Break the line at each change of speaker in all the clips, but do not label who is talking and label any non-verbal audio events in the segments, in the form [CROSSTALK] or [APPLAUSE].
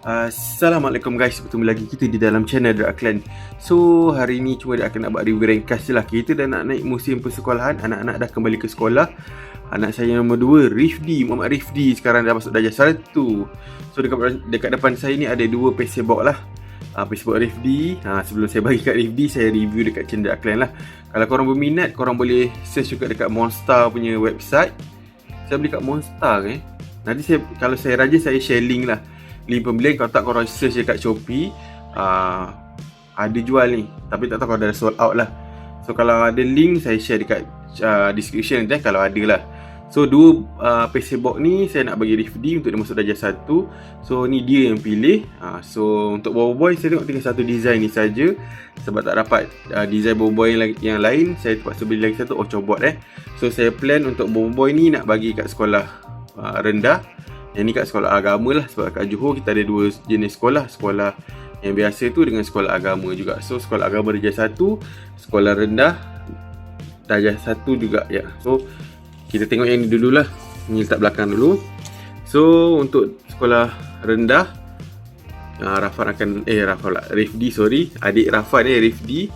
Assalamualaikum guys, bertemu lagi kita di dalam channel The Clan. So, hari ni cuma dia akan nak buat review ringkas je lah. Kita dah nak naik musim persekolahan, anak-anak dah kembali ke sekolah. Anak saya nombor 2, Rifdi, Muhammad Rifdi sekarang dah masuk darjah 1. So, dekat, dekat depan saya ni ada dua Facebook lah. Uh, Facebook Rifdi. Uh, sebelum saya bagi kat Rifdi, saya review dekat channel Clan lah. Kalau korang berminat, korang boleh search juga dekat Monster punya website. Saya beli kat Monster eh. Nanti saya, kalau saya rajin, saya share link lah link pembelian kalau tak korang search dekat Shopee uh, ada jual ni. Tapi tak tahu kalau dah sold out lah. So kalau ada link saya share dekat uh, description nanti kalau ada lah. So dua uh, PC box ni saya nak bagi Rifdi untuk dia masuk darjah satu. So ni dia yang pilih. Uh, so untuk Bobo Boy saya tengok tinggal satu design ni saja. Sebab tak dapat uh, design Bobo Boy yang, yang lain saya terpaksa beli lagi satu. Ochobot eh. So saya plan untuk Bobo Boy ni nak bagi kat sekolah uh, rendah yang ni kat sekolah agama lah Sebab kat Johor kita ada dua jenis sekolah. Sekolah yang biasa tu dengan sekolah agama juga. So sekolah agama darjah satu Sekolah rendah Darjah satu juga ya. So kita tengok yang ni dulu lah. Ni letak belakang dulu. So untuk sekolah rendah uh, Rafan akan Eh Rafan lah Rifdi sorry. Adik Rafan eh Rifdi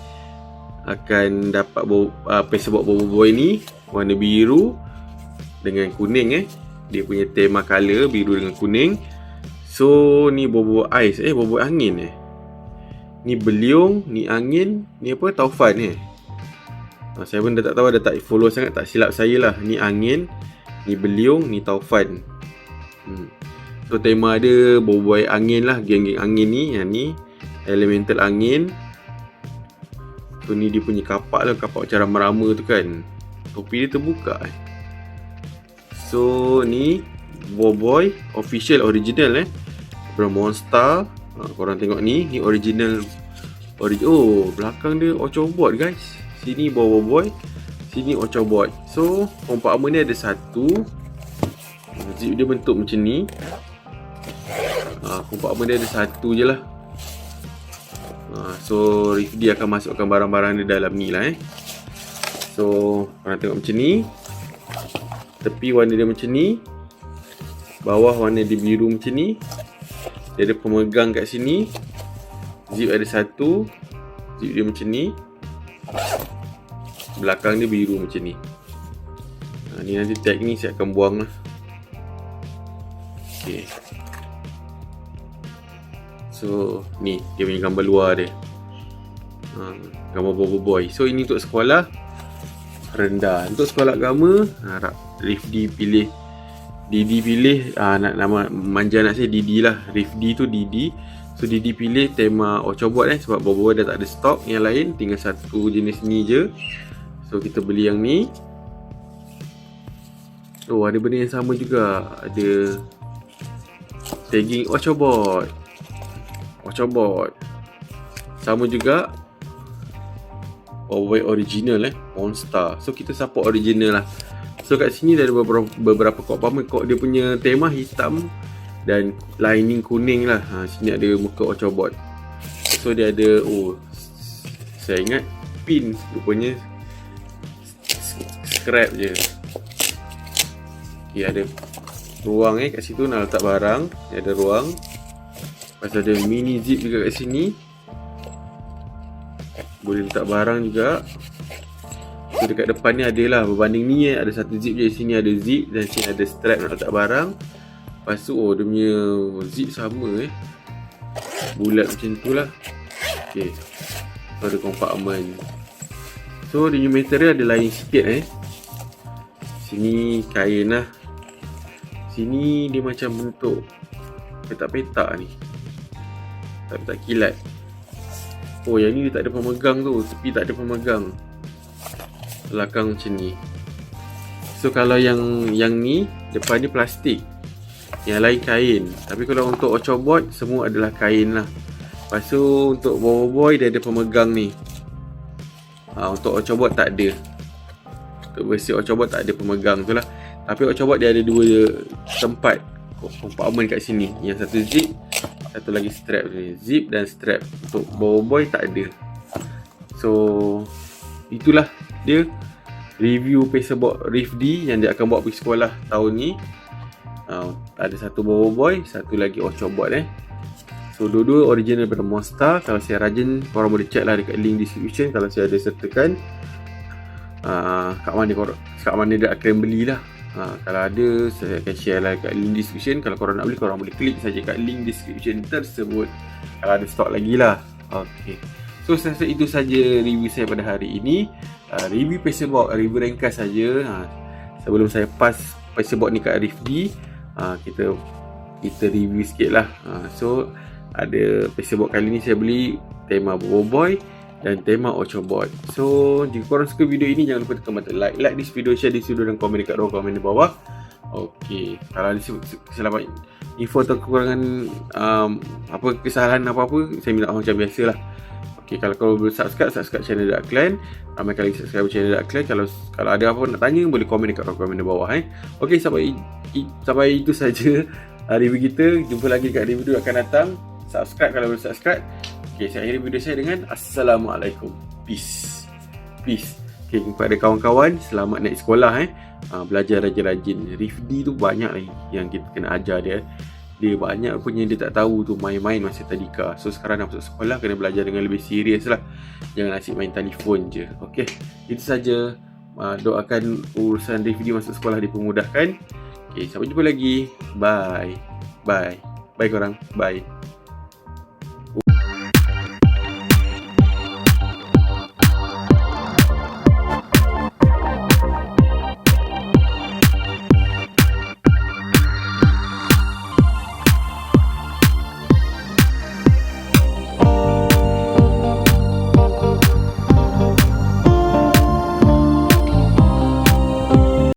Akan dapat uh, Passport Bobo Boy ni Warna biru Dengan kuning eh dia punya tema color biru dengan kuning. So ni bobo ais. Eh bobo angin eh. Ni beliung ni angin ni apa? Taufan eh. Ha, saya pun dah tak tahu dah tak follow sangat tak silap saya lah. Ni angin ni beliung ni taufan. Hmm. so tema ada bobo angin lah. Geng-geng angin ni yang ni elemental angin. So ni dia punya kapak lah. Kapak cara merama tu kan. Topi dia terbuka eh So ni Boboy official original eh. From Monster. Ha, Korang tengok ni Ni original. Ori Oh belakang dia Ochobot guys. Sini Boboy Sini Ochobot So compartment ni ada satu. Zip dia bentuk macam ni. Ha, Compartment dia ada satu je lah. Ha, So Rifdi akan masukkan barang-barang dia dalam ni lah eh. So korang tengok macam ni tepi warna dia macam ni bawah warna dia biru macam ni dia ada pemegang kat sini zip ada satu zip dia macam ni belakang dia biru macam ni. Ha, ni nanti tag ni saya akan buang lah. Ok so ni dia punya gambar luar dia. Ha, gambar bobo boy so ini untuk sekolah rendah. Untuk sekolah agama harap Rifdi pilih Didi pilih uh, nak nama manja nak saya Didi lah. Rifdi tu Didi. So Didi pilih tema Ochobot eh sebab Bobo dah tak ada stok. Yang lain tinggal satu jenis ni je. So kita beli yang ni. Oh ada benda yang sama juga. Ada tagging Ochobot Ochobot sama juga Bobo original eh Monster. So kita support original lah So kat sini ada beberapa beberapa kod pama kod dia punya tema hitam dan lining kuning lah. Ha, sini ada muka Ochobot. So dia ada oh saya ingat pin rupanya scrap je. Okay, ada ruang eh kat situ nak letak barang. Dia ada ruang. Pasal ada mini zip juga kat sini. Boleh letak barang juga. So dekat depan ni adalah berbanding ni ada satu zip je sini ada zip dan sini ada strap nak letak barang. Lepas tu oh dia punya zip sama eh. Bulat macam tu lah. Okay. So ada compartment. So dia punya material ada lain sikit eh. Sini kain lah. Sini dia macam bentuk petak-petak ni. Tak petak kilat. Oh yang ni dia tak ada pemegang tu. Tepi tak ada pemegang belakang macam ni. So kalau yang yang ni depan ni plastik. Yang lain kain. Tapi kalau untuk Ochobot semua adalah kain lah. Lepas tu untuk Bobo Boy dia ada pemegang ni. Ha, untuk Ochobot tak ada. Untuk versi Ochobot tak ada pemegang tu lah. Tapi Ochobot dia ada dua tempat. Compartment kat sini. Yang satu zip satu lagi strap ni. Zip dan strap. Untuk Bobo Boy tak ada. So itulah dia review Facebook Rifdi yang dia akan buat pergi sekolah tahun ni. Uh, ada satu Bobo Boy satu lagi Ochobot eh. So dua-dua original daripada Monster. Kalau saya rajin korang boleh check lah dekat link description. Kalau saya ada sertakan uh, Kat mana korang Kat mana dia akan beli lah. Uh, Kalau ada saya akan share lah kat link description. Kalau korang nak beli korang boleh klik saja kat link description tersebut. Kalau ada stok lagi lah. Okay So saya rasa itu saja review saya pada hari ini. Uh, Review PC Box, review ringkas saja. Uh, Sebelum saya pass PC Box ni kat Rifdi uh, Kita kita review sikit lah. Uh, So ada PC box kali ni saya beli tema Bobo Boy dan tema Ocho Bot. So, jika korang suka video ini jangan lupa tekan button like, like this video, share this video dan komen dekat ruang komen di bawah. Okey, kalau ada kesalahan info atau kekurangan um, apa kesalahan apa-apa, saya minta macam biasa Okey, kalau kau belum subscribe, subscribe channel Dark Clan. Ramai kali subscribe channel Dark Clan. Kalau kalau ada apa nak tanya, boleh komen dekat ruang komen di bawah. Eh. Okey, sampai sampai itu [LAUGHS] saja review kita. Jumpa lagi dekat video akan datang subscribe kalau belum subscribe. Okay, saya akhiri video saya dengan Assalamualaikum. Peace. Peace. Okay, kepada kawan-kawan, selamat naik sekolah eh. Uh, belajar rajin-rajin. Rifdi tu banyak lagi yang kita kena ajar dia. Dia banyak punya dia tak tahu tu main-main masa tadika. So sekarang nak masuk sekolah kena belajar dengan lebih serius lah. Jangan asyik main telefon je. Okay, itu saja. Uh, doakan urusan Rifdi masuk sekolah dipermudahkan. Okay, sampai jumpa lagi. Bye. Bye. Bye korang. Bye.